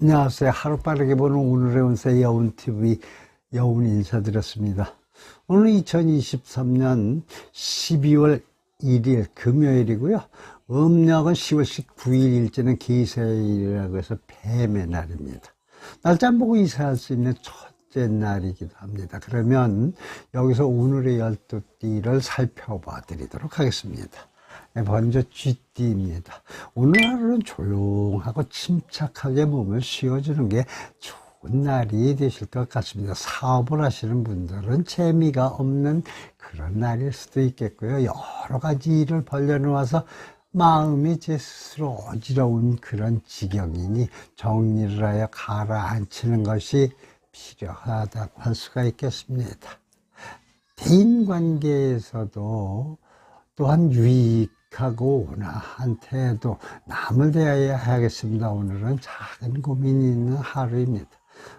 안녕하세요. 하루빠르게 보는 오늘의 운세 여운TV 여운 인사드렸습니다. 오늘 2023년 12월 1일 금요일이고요. 음력은 10월 19일 일제는 기세일이라고 해서 뱀의 날입니다. 날짜 안 보고 이사할 수 있는 첫째 날이기도 합니다. 그러면 여기서 오늘의 12띠를 살펴봐 드리도록 하겠습니다. 네, 먼저 쥐띠입니다. 오늘 하루는 조용하고 침착하게 몸을 쉬어주는 게 좋은 날이 되실 것 같습니다. 사업을 하시는 분들은 재미가 없는 그런 날일 수도 있겠고요. 여러 가지 일을 벌려놓아서 마음이 제 스스로 어지러운 그런 지경이니 정리를 하여 가라앉히는 것이 필요하다고 할 수가 있겠습니다. 대인 관계에서도 또한 유익 하고 온화한테도 남을 대하여 해야겠습니다. 오늘은 작은 고민이 있는 하루입니다.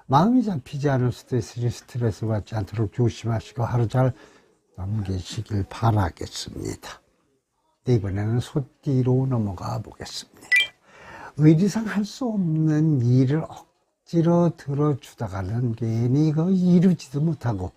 마음이 잡히지 않을 수도 있으니 스트레스 받지 않도록 조심하시고 하루 잘 넘기시길 바라겠습니다. 네, 이번에는 소띠로 넘어가 보겠습니다. 의리상 할 수 없는 일을 억지로 들어주다가는 괜히 그 이루지도 못하고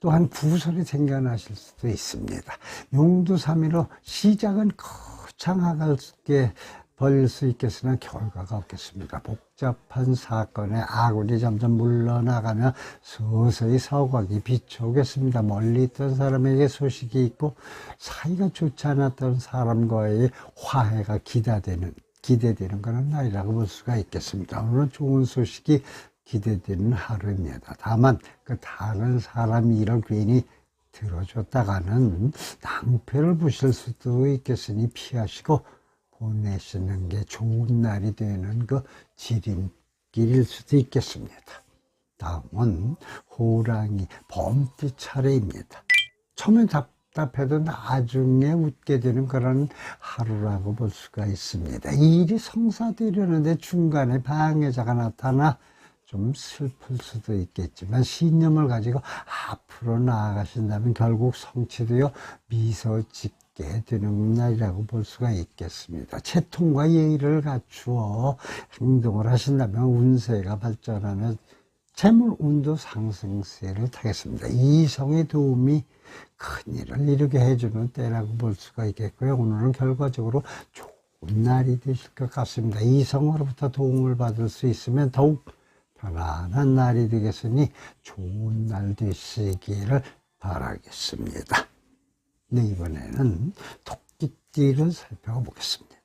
또한 구설이 생겨나실 수도 있습니다. 용두삼이로 시작은 거창하게 벌릴 수 있겠으나 결과가 없겠습니다. 복잡한 사건에 아군이 점점 물러나가며 서서히 서각이 비춰오겠습니다. 멀리 있던 사람에게 소식이 있고 사이가 좋지 않았던 사람과의 화해가 기대되는 기대되는 그런 날이라고 볼 수가 있겠습니다. 오늘은 좋은 소식이 기대되는 하루입니다. 다만 그 다른 사람이 이를 괜히 들어줬다가는 낭패를 보실 수도 있겠으니 피하시고 보내시는 게 좋은 날이 되는 그 지름길일 수도 있겠습니다. 다음은 호랑이 범띠 차례입니다. 처음엔 답답해도 나중에 웃게 되는 그런 하루라고 볼 수가 있습니다. 이 일이 성사되려는데 중간에 방해자가 나타나 좀 슬플 수도 있겠지만 신념을 가지고 앞으로 나아가신다면 결국 성취되어 미소 짓게 되는 날이라고 볼 수가 있겠습니다. 채통과 예의를 갖추어 행동을 하신다면 운세가 발전하며 재물 운도 상승세를 타겠습니다. 이성의 도움이 큰 일을 이루게 해주는 때라고 볼 수가 있겠고요. 오늘은 결과적으로 좋은 날이 되실 것 같습니다. 이성으로부터 도움을 받을 수 있으면 더욱 편안한 날이 되겠으니 좋은 날 되시기를 바라겠습니다. 네, 이번에는 토끼띠를 살펴보겠습니다.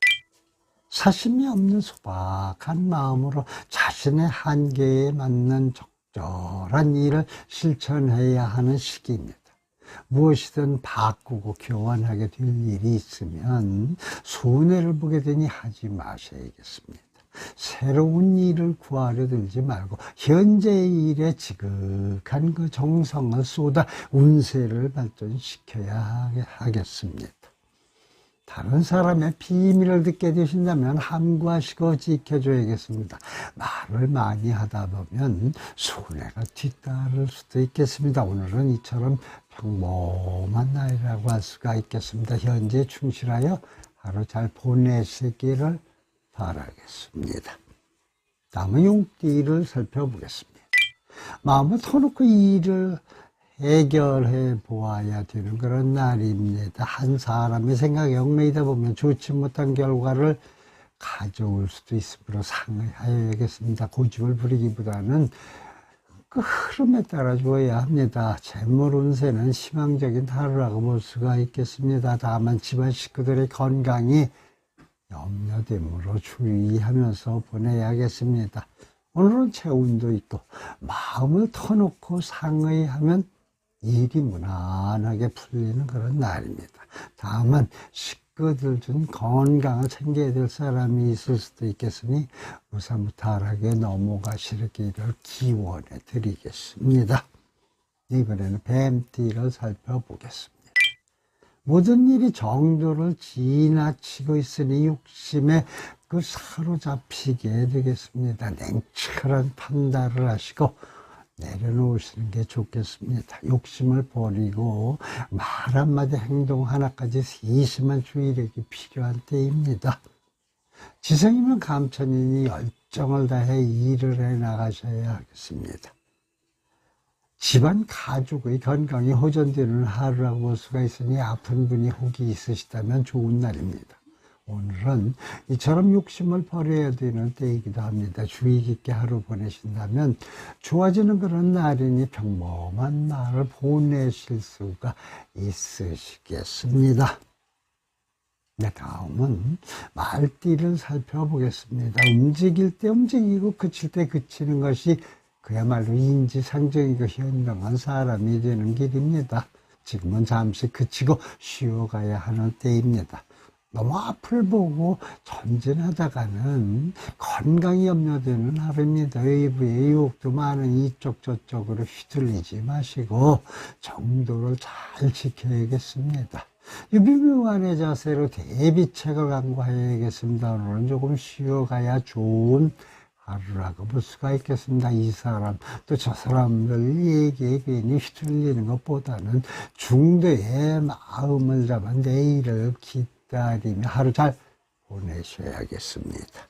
사심이 없는 소박한 마음으로 자신의 한계에 맞는 적절한 일을 실천해야 하는 시기입니다. 무엇이든 바꾸고 교환하게 될 일이 있으면 손해를 보게 되니 하지 마셔야겠습니다. 새로운 일을 구하려 들지 말고 현재의 일에 지극한 그 정성을 쏟아 운세를 발전시켜야 하겠습니다. 다른 사람의 비밀을 듣게 되신다면 함구하시고 지켜줘야겠습니다. 말을 많이 하다 보면 손해가 뒤따를 수도 있겠습니다. 오늘은 이처럼 평범한 날이라고 할 수가 있겠습니다. 현재 충실하여 하루 잘 보내시기를 바라겠습니다. 다음은 용띠를 살펴보겠습니다. 마음을 터놓고 일을 해결해 보아야 되는 그런 날입니다. 한 사람의 생각에 얽매이다 보면 좋지 못한 결과를 가져올 수도 있으므로 상의하여야겠습니다. 고집을 부리기보다는 그 흐름에 따라 줘야 합니다. 재물 운세는 희망적인 하루라고 볼 수가 있겠습니다. 다만 집안 식구들의 건강이 염려됨으로 주의하면서 보내야겠습니다. 오늘은 체운도 있고 마음을 터놓고 상의하면 일이 무난하게 풀리는 그런 날입니다. 다만 식 구들 중 건강을 챙겨야 될 사람이 있을 수도 있겠으니 무사무탈하게 넘어가시기를 기원해 드리겠습니다. 이번에는 뱀띠를 살펴보겠습니다. 모든 일이 정도를 지나치고 있으니 욕심에 그 사로잡히게 되겠습니다. 냉철한 판단을 하시고 내려놓으시는 게 좋겠습니다. 욕심을 버리고 말 한마디 행동 하나까지 세심한 주의력이 필요한 때입니다. 지성이면 감천이니 열정을 다해 일을 해 나가셔야 하겠습니다. 집안 가족의 건강이 호전되는 하루라고 볼 수가 있으니 아픈 분이 혹이 있으시다면 좋은 날입니다. 오늘은 이처럼 욕심을 버려야 되는 때이기도 합니다. 주의 깊게 하루 보내신다면 좋아지는 그런 날이니 평범한 날을 보내실 수가 있으시겠습니다. 네, 다음은 말띠를 살펴보겠습니다. 움직일 때 움직이고 그칠 때 그치는 것이 그야말로 인지상정이고 현명한 사람이 되는 길입니다. 지금은 잠시 그치고 쉬어가야 하는 때입니다. 너무 앞을 보고 전진하다가는 건강이 염려되는 하루입니다. 외부의 유혹도 많은 이쪽 저쪽으로 휘둘리지 마시고 정도를 잘 지켜야겠습니다. 유비묘한의 자세로 대비책을 강구해야겠습니다. 오늘은 조금 쉬어가야 좋은 하루라고 볼 수가 있겠습니다. 이 사람 또 저 사람들 얘기에 괜히 휘둘리는 것보다는 중도의 마음을 잡아 내일을 기다리며 하루 잘 보내셔야겠습니다.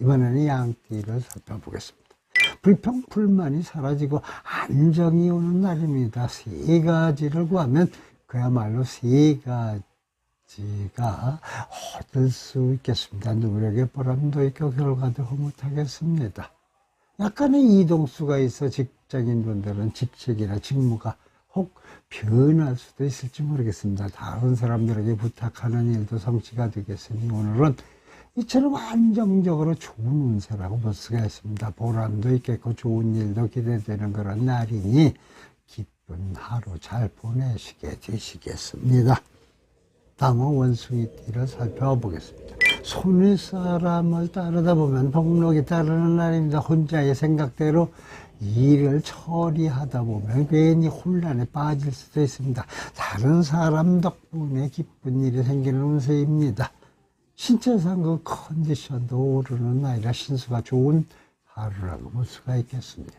이번에는 양띠를 살펴보겠습니다. 불평, 불만이 사라지고 안정이 오는 날입니다. 세 가지를 구하면 그야말로 세 가지가 얻을 수 있겠습니다. 누구에게 보람도 있고 결과도 흐뭇하겠습니다. 약간의 이동수가 있어 직장인 분들은 직책이나 직무가 혹 변할 수도 있을지 모르겠습니다. 다른 사람들에게 부탁하는 일도 성취가 되겠으니 오늘은 이처럼 안정적으로 좋은 운세라고 볼 수가 있습니다. 보람도 있겠고 좋은 일도 기대되는 그런 날이니 기쁜 하루 잘 보내시게 되시겠습니다. 다음은 원숭이띠를 살펴보겠습니다. 손위 사람을 따르다 보면 복록이 따르는 날입니다. 혼자의 생각대로 일을 처리하다 보면 괜히 혼란에 빠질 수도 있습니다. 다른 사람 덕분에 기쁜 일이 생기는 운세입니다. 신체상 그 컨디션도 오르는 날이라 신수가 좋은 하루라고 볼 수가 있겠습니다.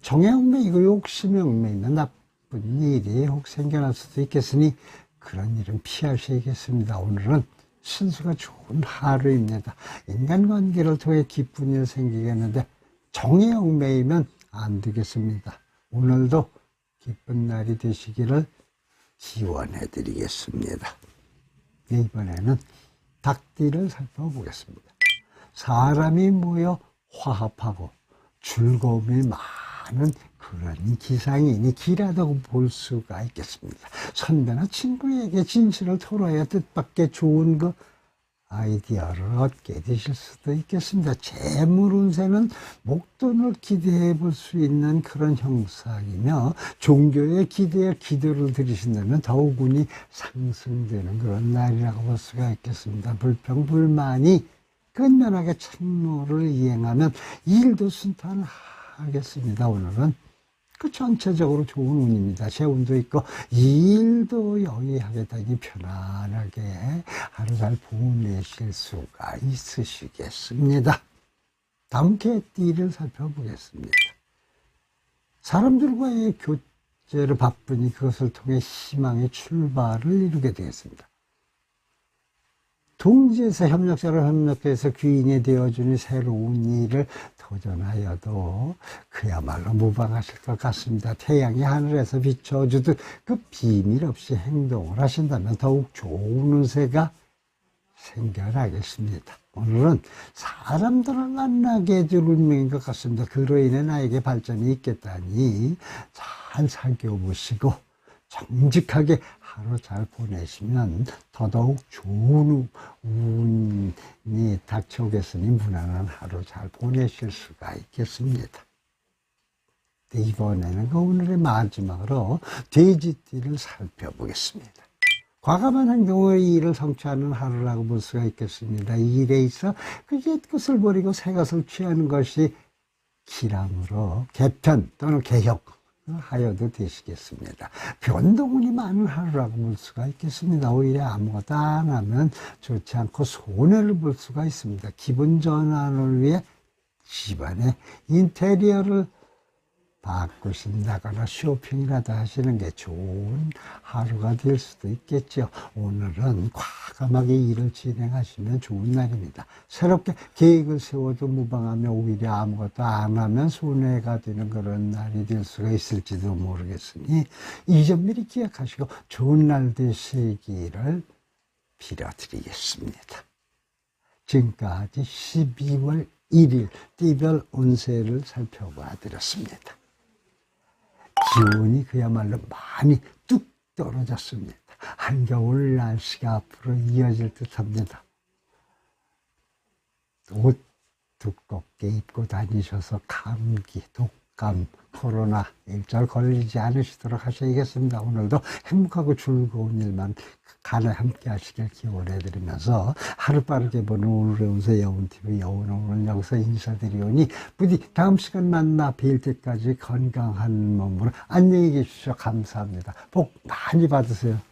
정해영매이고 욕심이 얽매이면 나쁜 일이 혹 생겨날 수도 있겠으니 그런 일은 피하셔야겠습니다. 오늘은 신수가 좋은 하루입니다. 인간관계를 통해 기쁜 일 생기겠는데 정에 얽매이면 안 되겠습니다. 오늘도 기쁜 날이 되시기를 기원해 드리겠습니다. 이번에는 닭띠를 살펴보겠습니다. 사람이 모여 화합하고 즐거움이 많은 그런 기상이니 기라다고 볼 수가 있겠습니다. 선배나 친구에게 진실을 토로해야 뜻밖의 좋은 그 아이디어를 얻게 되실 수도 있겠습니다. 재물 운세는 목돈을 기대해 볼 수 있는 그런 형상이며 종교에 기대어 기도를 드리신다면 더욱 운이 상승되는 그런 날이라고 볼 수가 있겠습니다. 불평불만이 끝면하게 참노를 이행하면 일도 순탄하겠습니다. 오늘은 그 전체적으로 좋은 운입니다. 재운도 있고 일도 여의하게 되니 편안하게 하루 잘 보내실 수가 있으시겠습니다. 다음 개띠를 살펴보겠습니다. 사람들과의 교제를 바쁘니 그것을 통해 희망의 출발을 이루게 되겠습니다. 동지에서 협력자를 협력해서 귀인이 되어주는 새로운 일을 도전하여도 그야말로 무방하실 것 같습니다. 태양이 하늘에서 비춰주듯 그 비밀 없이 행동을 하신다면 더욱 좋은 운세가 생겨나겠습니다. 오늘은 사람들을 만나게 해줄 운명인 것 같습니다. 그로 인해 나에게 발전이 있겠다니 잘 살펴보시고 정직하게 하루 잘 보내시면 더더욱 좋은 운이 닥쳐오겠으니 무난한 하루 잘 보내실 수가 있겠습니다. 이번에는 그 오늘의 마지막으로 돼지띠를 살펴보겠습니다. 과감한 행동의 일을 성취하는 하루라고 볼 수가 있겠습니다. 이 일에 있어 그옛 것을 버리고 새 것을 취하는 것이 기량으로 개편 또는 개혁 하여도 되시겠습니다. 변동운이 많은 하루라고 볼 수가 있겠습니다. 오히려 아무것도 안 하면 좋지 않고 손해를 볼 수가 있습니다. 기분 전환을 위해 집안의 인테리어를 바꾸신다거나 쇼핑이라도 하시는 게 좋은 하루가 될 수도 있겠죠. 오늘은 과감하게 일을 진행하시면 좋은 날입니다. 새롭게 계획을 세워도 무방하면 오히려 아무것도 안 하면 손해가 되는 그런 날이 될 수가 있을지도 모르겠으니 이 점 미리 기억하시고 좋은 날 되시기를 빌어드리겠습니다. 지금까지 12월 1일 띠별 운세를 살펴봐 드렸습니다. 기온이 그야말로 많이 뚝 떨어졌습니다. 한겨울 날씨가 앞으로 이어질 듯 합니다. 옷 두껍게 입고 다니셔서 감기, 독감, 코로나 일절 걸리지 않으시도록 하셔야겠습니다. 오늘도 행복하고 즐거운 일만 간에 함께 하시길 기원해 드리면서 하루 빠르게 보는 오늘의 운세 여운TV 여운 오늘 여기서 인사드리오니 부디 다음 시간 만나 뵐 때까지 건강한 몸으로 안녕히 계십시오. 감사합니다. 복 많이 받으세요.